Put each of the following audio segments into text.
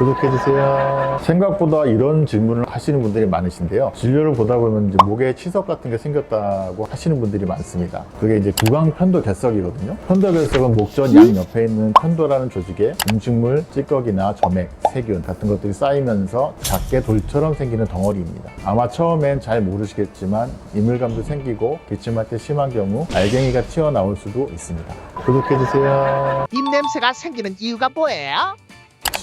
구독해주세요. 생각보다 이런 질문을 하시는 분들이 많으신데요. 진료를 보다 보면 이제 목에 치석 같은 게 생겼다고 하시는 분들이 많습니다. 그게 이제 구강 편도 결석이거든요. 편도 결석은 목전 양 옆에 있는 편도라는 조직에 음식물, 찌꺼기나 점액, 세균 같은 것들이 쌓이면서 작게 돌처럼 생기는 덩어리입니다. 아마 처음엔 잘 모르시겠지만 이물감도 생기고 기침할 때 심한 경우 알갱이가 튀어나올 수도 있습니다. 구독해주세요. 입냄새가 생기는 이유가 뭐예요?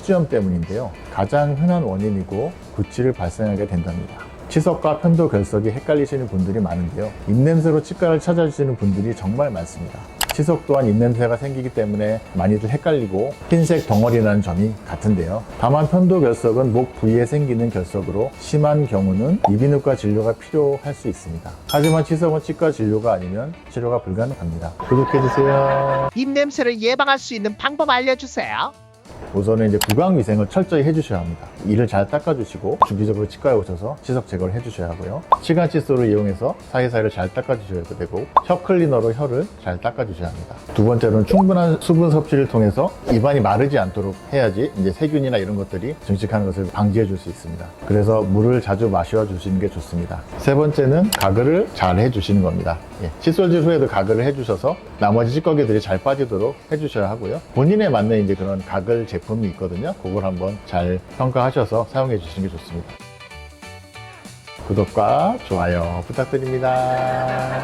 치주염 때문인데요. 가장 흔한 원인이고 구취를 발생하게 된답니다. 치석과 편도 결석이 헷갈리시는 분들이 많은데요. 입냄새로 치과를 찾아주시는 분들이 정말 많습니다. 치석 또한 입냄새가 생기기 때문에 많이들 헷갈리고 흰색 덩어리라는 점이 같은데요. 다만 편도 결석은 목 부위에 생기는 결석으로 심한 경우는 이비인후과 진료가 필요할 수 있습니다. 하지만 치석은 치과 진료가 아니면 치료가 불가능합니다. 구독해주세요. 입냄새를 예방할 수 있는 방법 알려주세요. 우선은 이제 구강 위생을 철저히 해주셔야 합니다. 이를 잘 닦아주시고 주기적으로 치과에 오셔서 치석 제거를 해주셔야 하고요. 치간 칫솔을 이용해서 사이사이를 잘 닦아주셔야 되고 혀 클리너로 혀를 잘 닦아주셔야 합니다. 두 번째로는 충분한 수분 섭취를 통해서 입안이 마르지 않도록 해야지 이제 세균이나 이런 것들이 증식하는 것을 방지해 줄 수 있습니다. 그래서 물을 자주 마셔 주시는 게 좋습니다. 세 번째는 가글을 잘 해주시는 겁니다. 예, 칫솔질 후에도 가글을 해주셔서 나머지 찌꺼기들이 잘 빠지도록 해주셔야 하고요. 본인에 맞는 이제 그런 가글 제품이 있거든요. 그걸 한번 잘 평가하셔서 사용해 주시는 게 좋습니다. 구독과 좋아요 부탁드립니다.